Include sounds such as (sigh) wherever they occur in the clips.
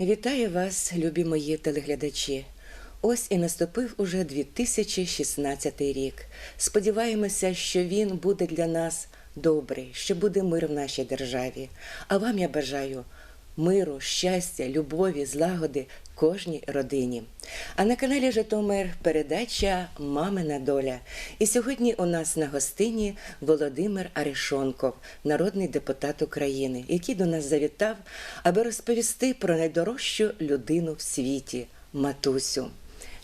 Вітаю вас, любі мої телеглядачі. Ось і наступив уже 2016 рік. Сподіваємося, що він буде для нас добрий, що буде мир в нашій державі. А вам я бажаю миру, щастя, любові, злагоди кожній родині. А на каналі Житомир передача Мамина доля. І сьогодні у нас на гостині Володимир Арешонков, народний депутат України, який до нас завітав, аби розповісти про найдорожчу людину в світі матусю.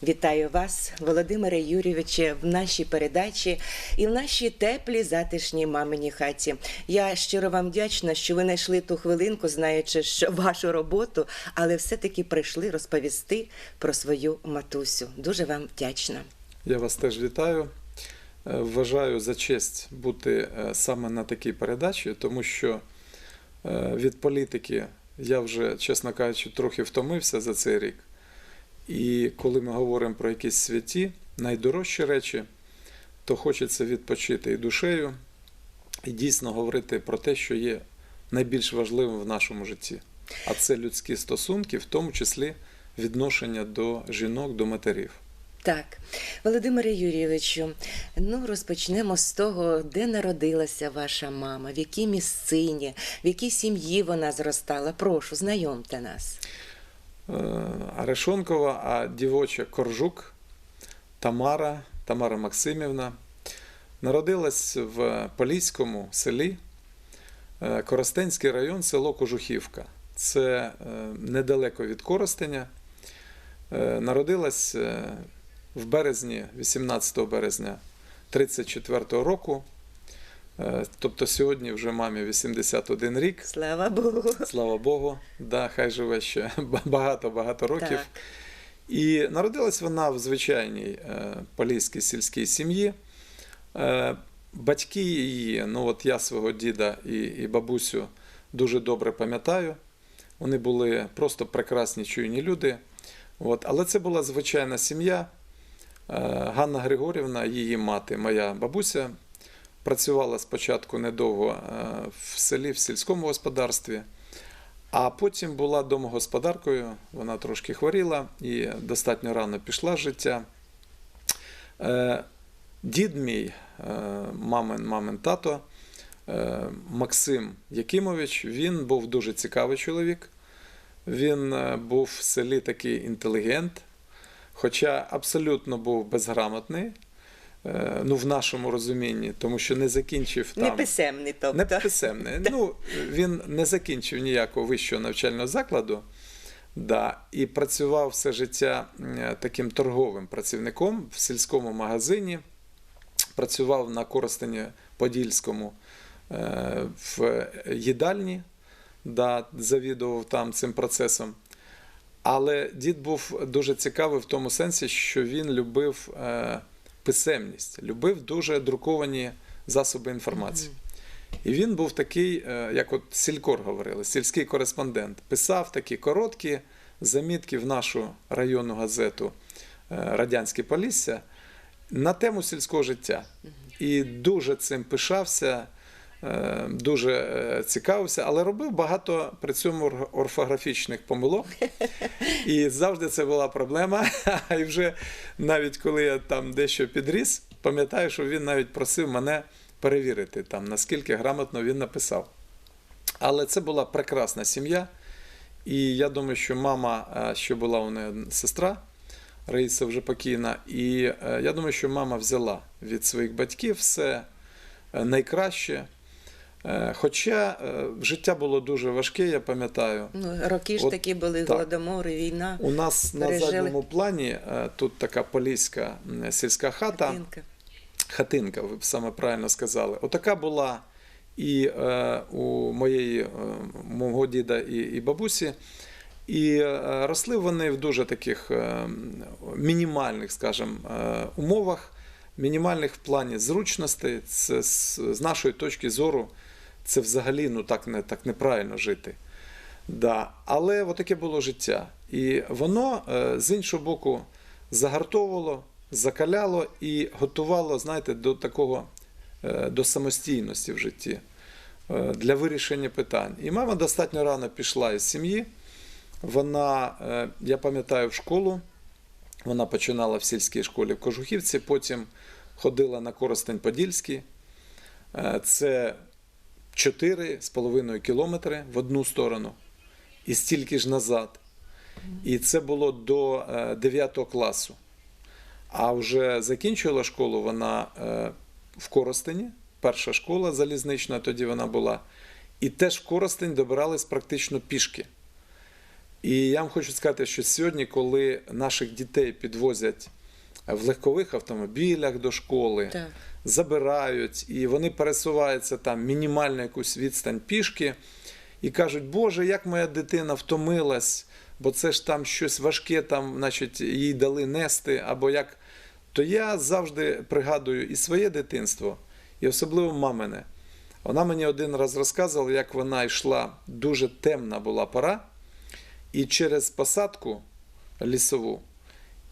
Вітаю вас, Володимире Юрійовиче, в нашій передачі і в нашій теплій затишній маминій хаті. Я щиро вам вдячна, що ви знайшли ту хвилинку, знаючи, що вашу роботу, але все-таки прийшли розповісти про свою матусю. Дуже вам вдячна. Я вас теж вітаю. Е, Вважаю за честь бути е, саме на такій передачі, тому що е, від політики я вже, чесно кажучи, трохи втомився за цей рік. І коли ми говоримо про якісь святі, найдорожчі речі, то хочеться відпочити і душею, і дійсно говорити про те, що є найбільш важливим в нашому житті. А це людські стосунки, в тому числі відношення до жінок, до матерів. Так, Володимире Юрійовичу, ну розпочнемо з того, де народилася ваша мама, в якій місцині, в якій сім'ї вона зростала. Прошу, знайомте нас. Е, Арешонкова, а дівоча Коржук Тамара, Тамара Максимівна. Народилась в Поліському селі, е, Коростенський район, село Кожухівка. Це е, недалеко від Коростеня. Народилась в березні, 18 березня 34 року. Е, Тобто сьогодні вже мамі 81 рік. Слава Богу. Слава Богу, да, хай живе ще (laughs) багато-багато років. Так. І народилась вона в звичайній е, поліській сільській сім'ї. Е, батьки її, ну от я свого діда і, і бабусю дуже добре пам'ятаю. Вони були просто прекрасні чуйні люди. От, але це була звичайна сім'я. Ганна Григорівна, її мати, моя бабуся, працювала спочатку недовго е, в селі, в сільському господарстві. А потім була домогосподаркою, вона трошки хворіла і достатньо рано пішла з життя. Е, Дід мій, е, мамин, мамин тато, Максим Якимович, він був дуже цікавий чоловік. Він був в селі такий інтелігент, хоча абсолютно був безграмотний, ну, в нашому розумінні, тому що не закінчив там. Неписемний, тобто. Не писемний. Ну, він не закінчив ніякого вищого навчального закладу. Да, і працював все життя таким торговим працівником в сільському магазині. Працював на Коростені Подільському е, в їдальні, да, завідував там цим процесом. Але дід був дуже цікавий в тому сенсі, що він любив е, писемність, любив дуже друковані засоби інформації. І він був такий, е, як от Сількор говорили, сільський кореспондент. Писав такі короткі замітки в нашу районну газету е, Радянське Полісся на тему сільського життя. І дуже цим пишався, дуже е, цікавився, але робив багато при цьому орфографічних помилок. (laughs) І завжди це була проблема. (laughs) І вже навіть коли я там дещо підріс, пам'ятаю, що він навіть просив мене перевірити, там, наскільки грамотно він написав. Але це була прекрасна сім'я. І я думаю, що мама, е, що була у неї сестра, Раїса вже покійна, і е, я думаю, що мама взяла від своїх батьків все е, найкраще. Е, Хоча е, життя було дуже важке, я пам'ятаю. Ну, роки ж От такі були, так. голодомори, війна, У нас на задньому плані е, тут така поліська сільська хата хатинка. хатинка, ви б саме правильно сказали. Отака була і е, у моєї мого діда і, і бабусі. І росли вони в дуже таких мінімальних, скажімо, умовах, мінімальних в плані зручностей. Це з нашої точки зору, це взагалі ну, так, не, так неправильно жити. Да. Але отаке було життя. І воно е, з іншого боку загартовувало, закаляло і готувало, знаєте, до такого е, до самостійності в житті е, для вирішення питань. І мама достатньо рано пішла із сім'ї. Вона, я пам'ятаю, в школу. Вона починала в сільській школі в Кожухівці, потім ходила на Коростень Подільський. Це 4,5 кілометри в одну сторону і стільки ж назад. І це було до е, 9 класу. А вже закінчувала школу вона е, в Коростені, перша школа залізнична, тоді вона була. І теж в Коростень добирались практично пішки. І я вам хочу сказати, що сьогодні, коли наших дітей підвозять в легкових автомобілях до школи, Так. Забирають, і вони пересуваються там мінімальну якусь відстань пішки, і кажуть, Боже, як моя дитина втомилась, бо це ж там щось важке, там, значить, їй дали нести, або як. То я завжди пригадую і своє дитинство, і особливо мамине. Вона мені один раз розказувала, як вона йшла, дуже темна була пора, і через посадку лісову,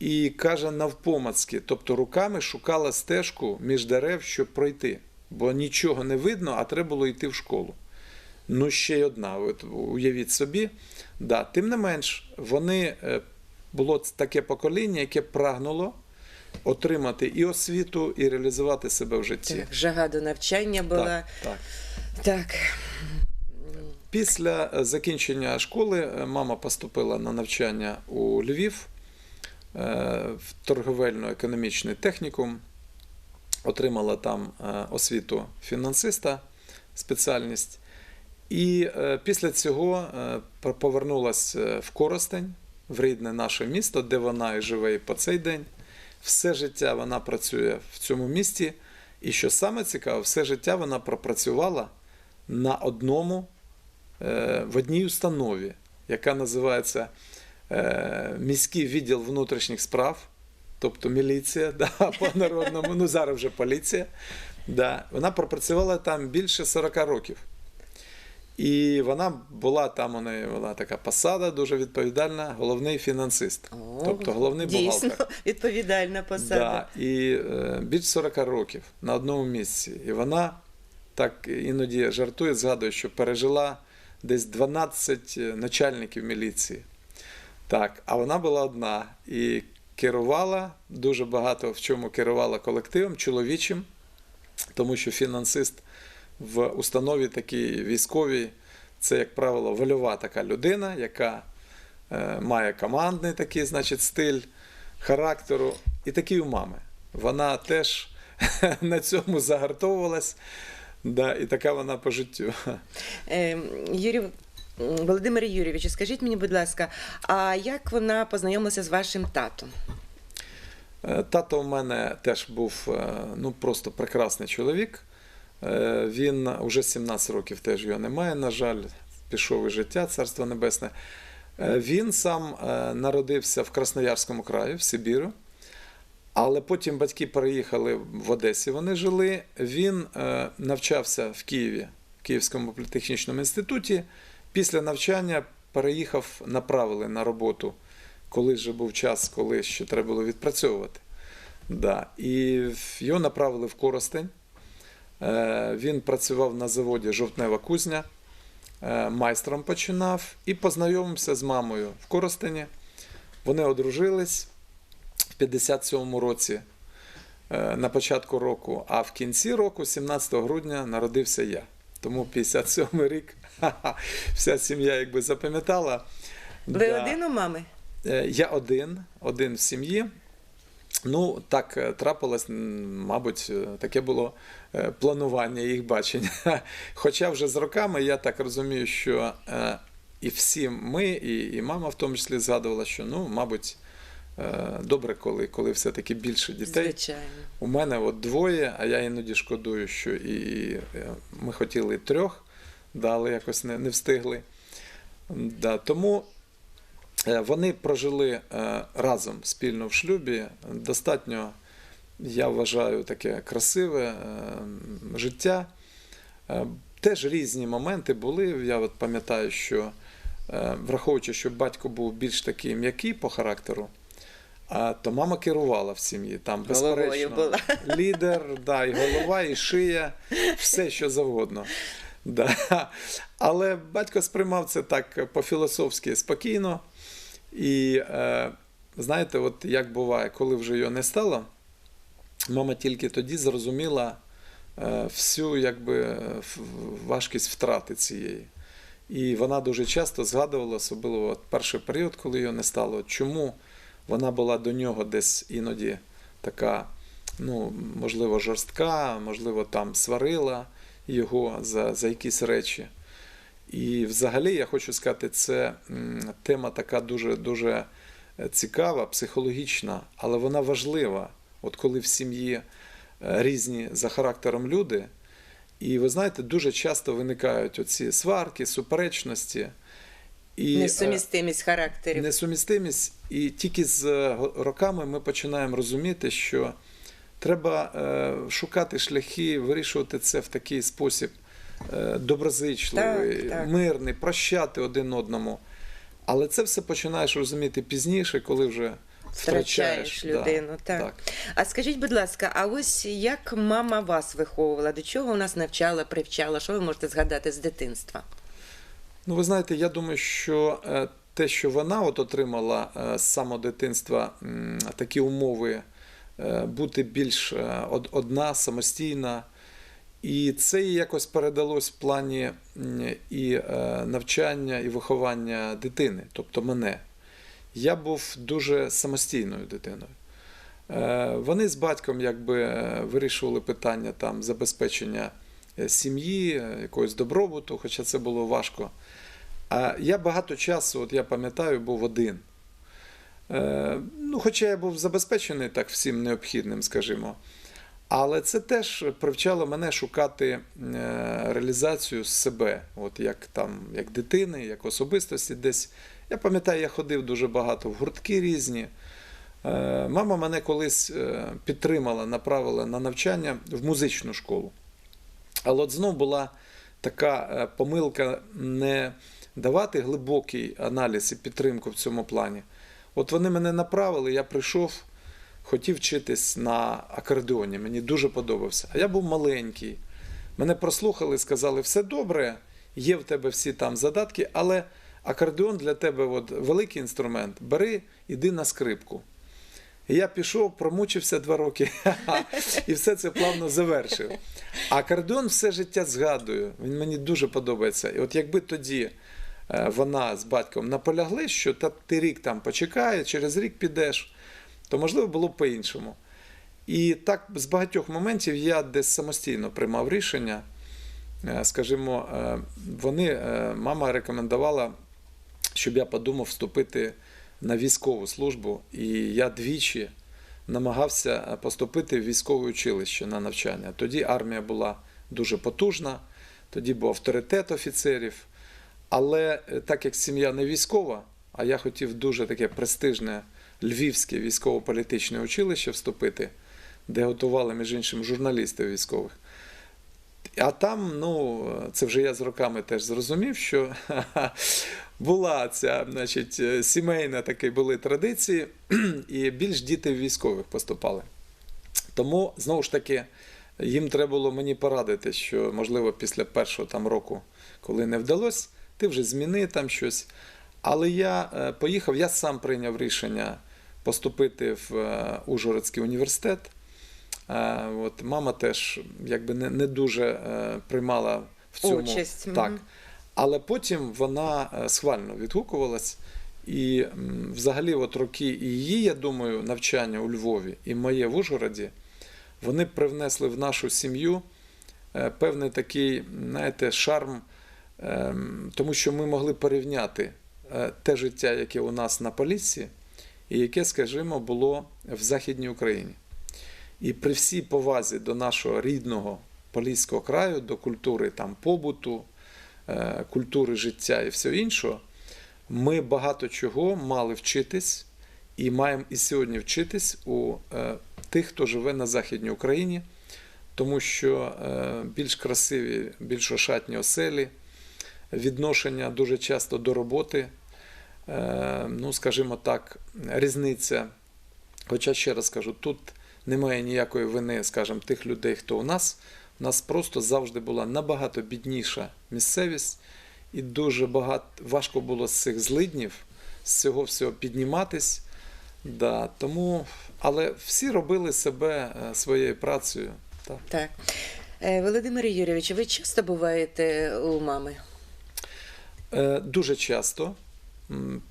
і каже навпомацьки, тобто руками шукала стежку між дерев, щоб пройти, бо нічого не видно, а треба було йти в школу. Ну, ще й одна, от уявіть собі. Да. Тим не менш, вони е, було таке покоління, яке прагнуло отримати і освіту, і реалізувати себе в житті. Так, жага до навчання була. Так, так. Так. Після е, закінчення школи е, мама поступила на навчання у Львів в торговельно-економічний технікум, отримала там е, освіту фінансиста, спеціальність. І е, після цього е, по- повернулась е, в Коростень, в рідне наше місто, де вона і живе і по цей день. Все життя вона працює в цьому місті. І що саме цікаве, все життя вона пропрацювала на одному е, в одній установі, яка називається е, міський відділ внутрішніх справ, тобто міліція, (laughs) да, по народному, ну зараз вже поліція. Да. Вона пропрацювала там більше 40 років. І вона була там, у неї була така посада дуже відповідальна, головний фінансист, О, тобто головний Дійсно, бухгалтер. (laughs) відповідальна посада. Да, і е, більше 40 років на одному місці. І вона так іноді жартує, згадує, що пережила десь 12 начальників міліції. Так, а вона була одна і керувала дуже багато в чому керувала колективом чоловічим, тому що фінансист в установі такій військовій це, як правило, вольова така людина, яка е, має командний такий, значить, стиль характеру, і такі у мами. Вона теж (laughs) на цьому загартовувалась, да, і така вона по життю. Е, Юрій, Володимире Юрійовичу, скажіть мені, будь ласка, а як вона познайомилася з вашим татом? Е, Тато у мене теж був е, ну, просто прекрасний чоловік. Е, Він уже 17 років теж його немає, на жаль, пішов із життя, царство небесне. Він сам народився в Красноярському краї, в Сибіру. Але потім батьки переїхали в Одесі, вони жили. Він навчався в Києві, в Київському політехнічному інституті. Після навчання переїхав, направили на роботу, коли вже був час, коли ще треба було відпрацьовувати. Да. І його направили в Коростень. Е, Він працював на заводі Жовтнева кузня, е, майстром починав і познайомився з мамою в Коростені. Вони одружились в 57-му році е, на початку року, а в кінці року, 17 грудня, народився я. Тому 57-й рік (laughs) вся сім'я якби запам'ятала. Ви Да. один у мами? Е, Я один, один в сім'ї. Ну, так е, трапилось, мабуть, е, таке було планування їх бачення. (laughs) Хоча вже з роками я так розумію, що і всі ми, і, і мама в тому числі згадувала, що ну, мабуть, добре, коли, коли все-таки більше дітей. Звичайно. У мене от двоє, а я іноді шкодую, що і е, ми хотіли трьох, да, але якось не, не встигли. Да, тому е, вони прожили е, разом спільно в шлюбі. Достатньо, я вважаю, таке красиве е, життя. Е, Теж різні моменти були. Я от пам'ятаю, що е, враховуючи, що батько був більш такий м'який по характеру, то мама керувала в сім'ї. Там безперечно була. лідер, да, і голова, і шия, все що завгодно. Да. Але батько сприймав це так по-філософськи спокійно. І е, знаєте, от як буває, коли вже його не стало, мама тільки тоді зрозуміла е, всю якби, важкість втрати цієї. І вона дуже часто згадувала, особливо от перший період, коли його не стало, чому вона була до нього десь іноді така, ну, можливо, жорстка, можливо, там сварила його за, за якісь речі. І взагалі я хочу сказати, це тема така дуже дуже е, цікава, психологічна, але вона важлива. От коли в сім'ї е, різні за характером люди, і ви знаєте, дуже часто виникають оці сварки, суперечності. І, е, Несумістимість характерів. несумістимість, і тільки з е, роками ми починаємо розуміти, що треба е, шукати шляхи, вирішувати це в такий спосіб доброзичливий, Так, так. мирний, прощати один одному. Але це все починаєш розуміти пізніше, коли вже Втрачаєш втрачаєш людину, Да, так. А скажіть, будь ласка, а ось як мама вас виховувала? До чого нас навчала, привчала? Що ви можете згадати з дитинства? Ну, ви знаєте, я думаю, що е, те, що вона от отримала е, з самого дитинства такі умови е, бути більш одна, самостійна, і це їй якось передалось в плані і навчання, і виховання дитини, тобто мене. Я був дуже самостійною дитиною. Вони з батьком якби вирішували питання там забезпечення сім'ї, е, якогось добробуту, хоча це було важко. А я багато часу, от я пам'ятаю, був один. Е, Ну, хоча я був забезпечений так всім необхідним, скажімо. Але це теж привчало мене шукати е, реалізацію себе, от як там, як дитини, як особистості. Десь я пам'ятаю, я ходив дуже багато в гуртки різні. Е, Мама мене колись е, підтримала, направила на навчання в музичну школу. Але от знов була така е, помилка не давати глибокий аналіз і підтримку в цьому плані. От вони мене направили, я прийшов, хотів вчитись на акордеоні, мені дуже подобався. А я був маленький. Мене прослухали, сказали, все добре, є в тебе всі там задатки, але акордеон для тебе от, великий інструмент. Бери, іди на скрипку. І я пішов, промучився два роки (laughs) і все це плавно завершив. А акордеон все життя згадую. Він мені дуже подобається. І от якби тоді е, вона з батьком наполягли, що та ти рік там почекає, через рік підеш, то можливо було б по-іншому. І так з багатьох моментів я десь самостійно приймав рішення. Е, Скажімо, е, вони, мама рекомендувала, щоб я подумав вступити на військову службу, і я двічі намагався е, поступити в військове училище на навчання. Тоді армія була дуже потужна, тоді був авторитет офіцерів. Але е, так як сім'я не військова, а я хотів дуже таке престижне Львівське військово-політичне училище вступити, де готували, між іншим, журналістів військових. А там, ну, це вже я з роками теж зрозумів, що (laughs) була ця, значить, е, сімейна такі були традиції, (clears throat) і більш діти військових поступали. Тому, знову ж таки, їм треба було мені порадити, що, можливо, після першого там року, коли не вдалося, ти вже зміни там щось. Але я е, поїхав, я сам прийняв рішення поступити в е, Ужгородський університет. От мама теж якби не, не дуже приймала в цьому Участь, так. Але потім вона е, схвально відгукувалась. І взагалі, от роки і її, я думаю, навчання у Львові і моє в Ужгороді, вони привнесли в нашу сім'ю е, певний такий, знаєте, шарм, ем, тому що ми могли порівняти е, те життя, яке у нас на Поліссі, і яке, скажімо, було в Західній Україні. І при всій повазі до нашого рідного Поліського краю, до культури там побуту, культури життя і всього іншого, ми багато чого мали вчитись і маємо і сьогодні вчитись у е, тих, хто живе на Західній Україні, тому що е, більш красиві, більш ошатні оселі, відношення дуже часто до роботи, е, ну, скажімо так, різниця. Хоча ще раз кажу, тут немає ніякої вини, скажімо, тих людей, хто у нас У нас просто завжди була набагато бідніша місцевість, і дуже багато важко було з цих злиднів, з цього всього підніматись. Да, тому, але всі робили себе е, своєю працею. Так. Так. Е, Володимире Юрійовичу, ви часто буваєте у мами? Е, Дуже часто.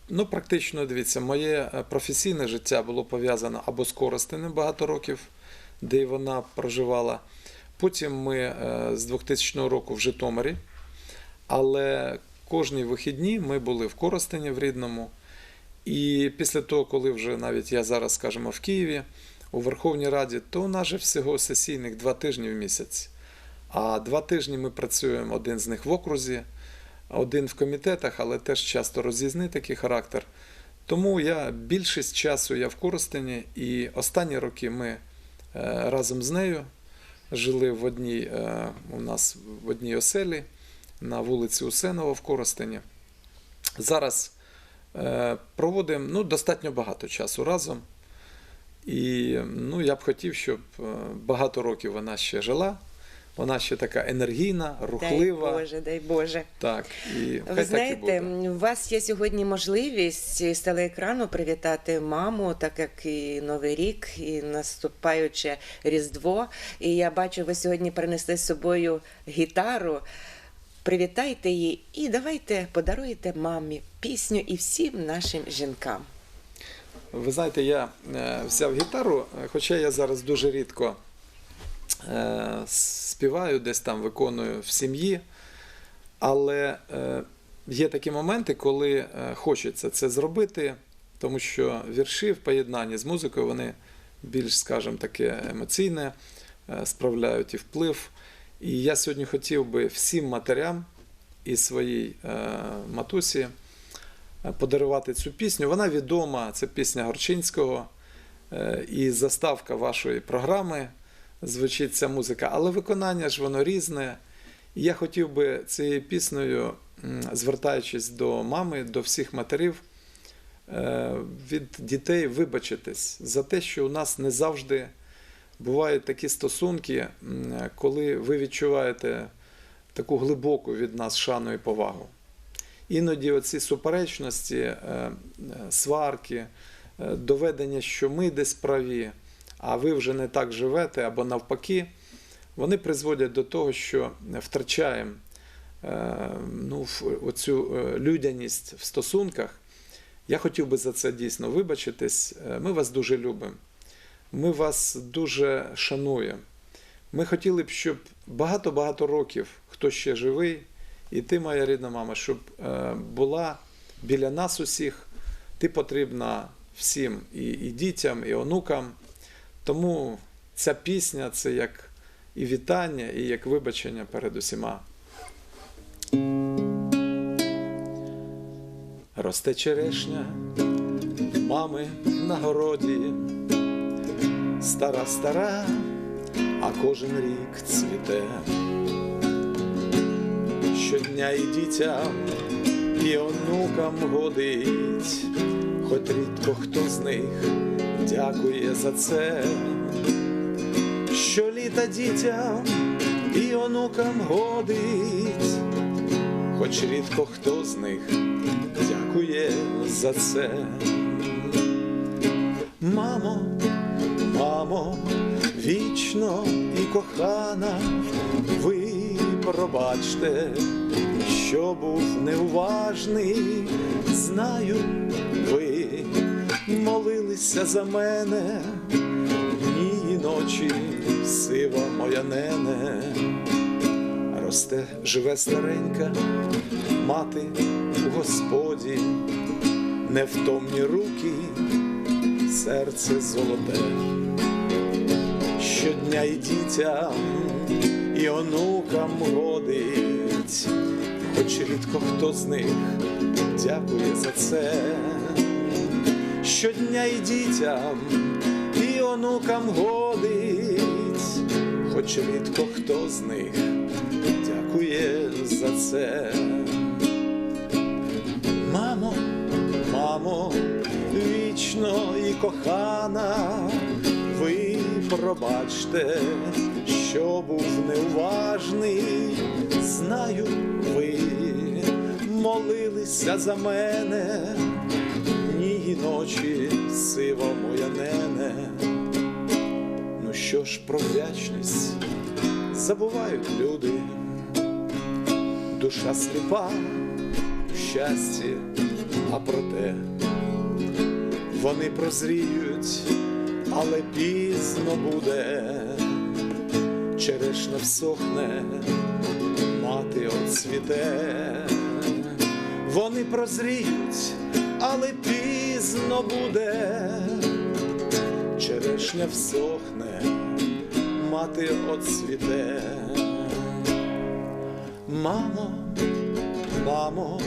Ну, практично, дивіться, моє е, професійне життя було пов'язано або з Коростенем багато років, де вона проживала. Потім ми е, з 2000 року в Житомирі, але кожні вихідні ми були в Коростені в Рідному. І після того, коли вже навіть я зараз, скажімо, в Києві, у Верховній Раді, то у нас же всього сесійних два тижні в місяць. А два тижні ми працюємо один з них в окрузі, один в комітетах, але теж часто роз'їзний такий характер. Тому я більшість часу я в Коростені, і останні роки ми е, разом з нею жили в одній е, у нас в одній оселі на вулиці Усенова в Коростені. Зараз е, проводимо ну, достатньо багато часу разом. І ну, я б хотів, щоб е, багато років вона ще жила. Вона ще така енергійна, рухлива. Дай Боже, дай Боже. Так, і хай Ви так і знаєте, буде. у вас є сьогодні можливість з телеекрану привітати маму, так як і Новий рік, і наступаюче Різдво. І я бачу, ви сьогодні принесли з собою гітару. Привітайте її і давайте подаруйте мамі пісню і всім нашим жінкам. Ви знаєте, я е, взяв гітару, е, хоча я зараз дуже рідко співаю, десь там виконую в сім'ї. Але е, є такі моменти, коли е, хочеться це зробити, тому що вірші в поєднанні з музикою вони більш, скажімо, таке емоційне е, справляють і вплив. І я сьогодні хотів би всім матерям і своїй е, матусі е, подарувати цю пісню. Вона відома, це пісня Горчинського, е, і заставка вашої програми звучить ця музика, але виконання ж воно різне. І я хотів би цією піснею, звертаючись до мами, до всіх матерів, е, від дітей вибачитись за те, що у нас не завжди бувають такі стосунки, коли ви відчуваєте таку глибоку від нас шану і повагу. Іноді оці суперечності, е, е, сварки, доведення, що ми десь праві, а ви вже не так живете, або навпаки, вони призводять до того, що втрачаємо е, ну, оцю е, людяність в стосунках. Я хотів би за це дійсно вибачитись. Е, Ми вас дуже любимо. Ми вас дуже шануємо. Ми хотіли б, щоб багато-багато років, хто ще живий, і ти, моя рідна мама, щоб була біля нас усіх. Ти потрібна всім і, і дітям, і онукам. Тому ця пісня це як і вітання, і як вибачення перед усіма. Росте черешня мами на городі, стара стара, а кожен рік цвіте. Щодня і дітям, і онукам годить, хоч рідко хто з них дякує за це. Щоліта дітям і онукам годить, хоч рідко хто з них дякує за це. Мамо, мамо, вічно і кохана, ви пробачте, що був неуважний, знаю, ви молилися за мене, дні і ночі, сива моя нене, росте, живе старенька, мати у Господі, невтомні руки, серце золоте. Щодня і дітям, і онукам годить, хоч рідко хто з них дякує за це. Щодня і дітям, і онукам годить, хоч рідко хто з них дякує за це. Мамо, мамо, вічно і кохана, ви пробачте, що був неуважний, знаю, ви молилися за мене, дні ночі, сива моя нене. Ну що ж про вдячність забувають люди, душа сліпа в щасті, а проте вони прозріють, але пізно буде, черешня всохне, мати оцвіте, вони прозріють, але пізно буде, черешня всохне, мати оцвіте. Мамо, мамо,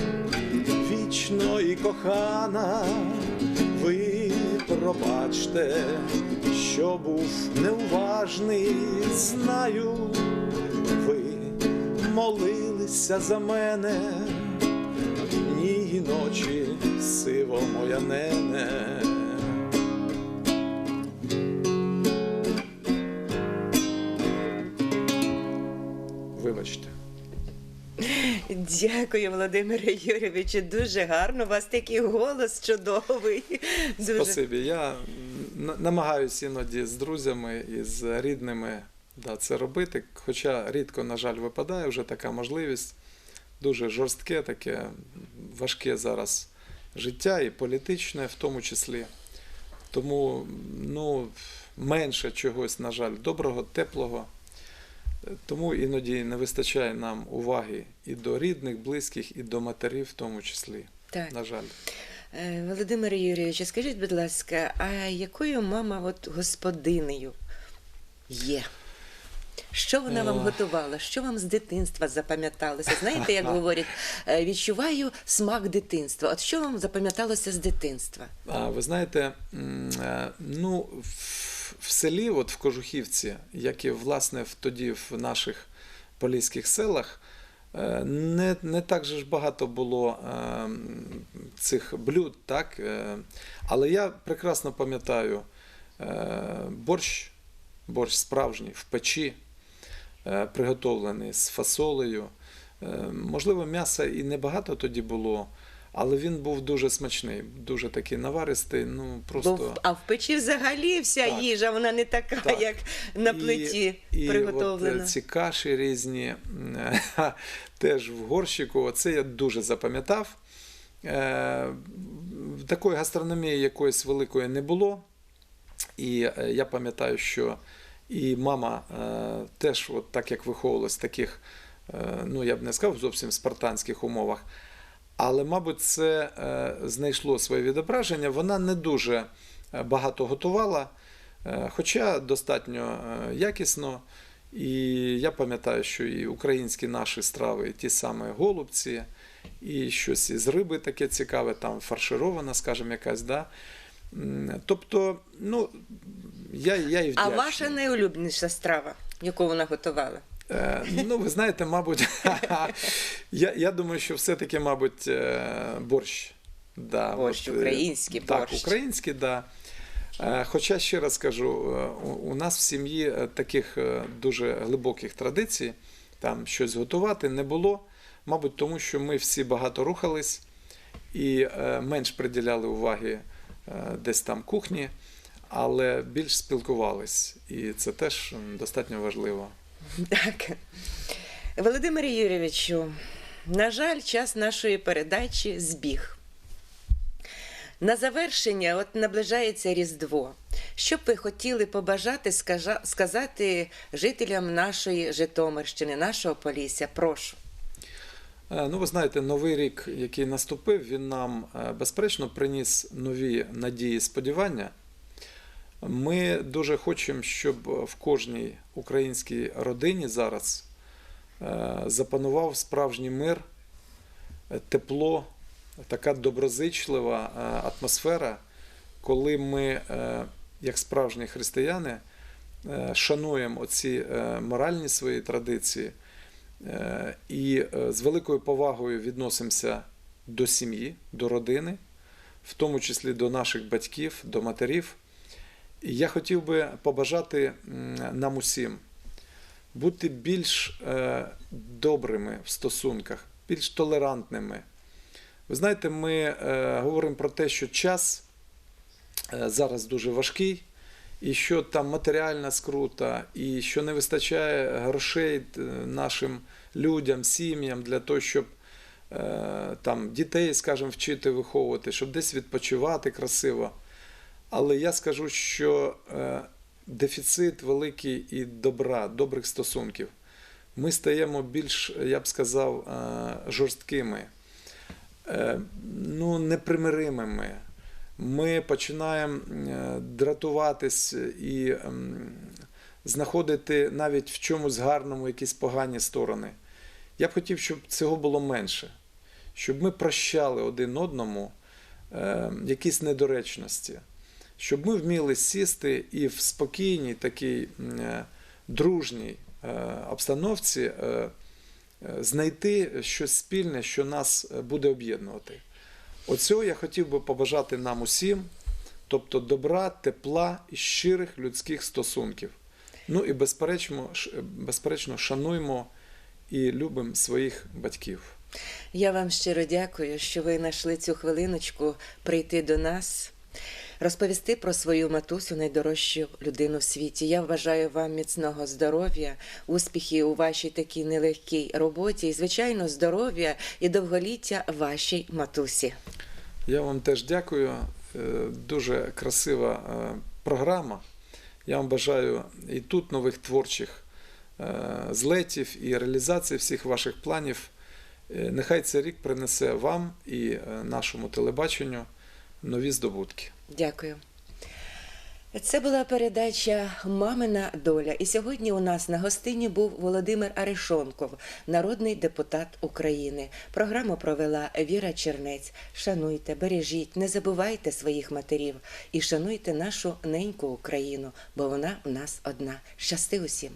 вічно і кохана, ви пробачте, що був неуважний, знаю, ви молилися за мене, ночі, сиво моя нене. Вибачте. Дякую, Володимире Юрійовичу. Дуже гарно. У вас такий голос чудовий. Дуже. Спасибі. Я намагаюся іноді з друзями і з рідними да, це робити. Хоча рідко, на жаль, випадає вже така можливість. Дуже жорстке, таке важке зараз життя і політичне в тому числі. Тому ну, менше чогось, на жаль, доброго, теплого. Тому іноді не вистачає нам уваги і до рідних, близьких, і до матерів в тому числі. Так. На жаль. Е, Володимире Юрійовичу, скажіть, будь ласка, а якою мама от господинею є? Що вона вам готувала? Що вам з дитинства запам'яталося? Знаєте, як (laughs) говорять, е, відчуваю смак дитинства. От що вам запам'яталося з дитинства? А, ви знаєте, е, ну, в, селі, от в Кожухівці, як і власне в тоді в наших поліських селах, е, не, не так же ж багато було цих блюд, так? Але я прекрасно пам'ятаю борщ, борщ справжній в печі, приготовлений з фасолею. Е, Можливо, м'яса і небагато тоді було, але він був дуже смачний, дуже такий наваристий. Ну просто Бо в- а в печі взагалі вся Так. їжа, вона не така, Так. як на плиті і, приготовлена. І от е, ці каші різні (laughs) теж в горщику. Оце я дуже запам'ятав. Е, Такої гастрономії якоїсь великої не було. І е, я пам'ятаю, що і мама е, теж, от так як виховувалась в таких, е, ну я б не сказав зовсім спартанських умовах, але, мабуть, це е, знайшло своє відображення. Вона не дуже багато готувала, хоча достатньо якісно. І я пам'ятаю, що і українські наші страви, і ті самі голубці, і щось із риби таке цікаве, там фарширована, скажімо, якась. Да? Тобто, ну, я, я і А вдячний. ваша найулюбленіша страва, яку вона готувала? Е, Ну, ви знаєте, мабуть, (laughs) я, я думаю, що все-таки, мабуть, е, борщ. Да, Борщ, е, український так, борщ. український, да. Е, Хоча ще раз кажу, е, у- у нас в сім'ї е, таких е, дуже глибоких традицій, там щось готувати не було. Мабуть, тому що ми всі багато рухались і е, менш приділяли уваги е, десь там кухні, але більш спілкувались. І це теж достатньо важливо. Так. Володимире Юрійовичу, на жаль, час нашої передачі збіг. На завершення, от наближається Різдво. Що б ви хотіли побажати сказати жителям нашої Житомирщини, нашого Полісся? Прошу. Е, Ну, ви знаєте, новий рік, який наступив, він нам е, безперечно приніс нові надії сподівання. Ми дуже хочемо, щоб в кожній українській родині зараз е, запанував справжній мир, тепло, така доброзичлива е, атмосфера, коли ми, е, як справжні християни, шануємо оці е, моральні свої традиції. І з великою повагою відносимося до сім'ї, до родини, в тому числі до наших батьків, до матерів. Я хотів би побажати нам усім бути більш е, добрими в стосунках, більш толерантними. Ви знаєте, ми е, говоримо про те, що час е, зараз дуже важкий, і що там матеріальна скрута, і що не вистачає грошей нашим людям, сім'ям для того, щоб там дітей, скажімо, вчити виховувати, щоб десь відпочивати красиво. Але я скажу, що е, дефіцит великий і добра, добрих стосунків. Ми стаємо більш, я б сказав, е, жорсткими, е, ну, непримиримими. Ми починаємо дратуватись і ем, знаходити навіть в чомусь гарному якісь погані сторони. Я б хотів, щоб цього було менше, щоб ми прощали один одному е, якісь недоречності, щоб ми вміли сісти і в спокійній, такій е, дружній е, обстановці е, знайти щось спільне, що нас буде об'єднувати. Оцього я хотів би побажати нам усім, тобто добра, тепла і щирих людських стосунків. Ну і безперечно, безперечно шануємо і любимо своїх батьків. Я вам щиро дякую, що ви знайшли цю хвилиночку прийти до нас, розповісти про свою матусю, найдорожчу людину в світі. Я бажаю вам міцного здоров'я, успіхів у вашій такій нелегкій роботі, і, звичайно, здоров'я і довголіття вашій матусі. Я вам теж дякую. Е, Дуже красива е, програма. Я вам бажаю і тут нових творчих е, злетів і реалізації всіх ваших планів. Нехай цей рік принесе вам і нашому телебаченню нові здобутки. Дякую. Це була передача Мамина доля. І сьогодні у нас на гостині був Володимир Арешонков, народний депутат України. Програму провела Віра Чернець. Шануйте, бережіть, не забувайте своїх матерів і шануйте нашу неньку Україну, бо вона в нас одна. Щасти усім!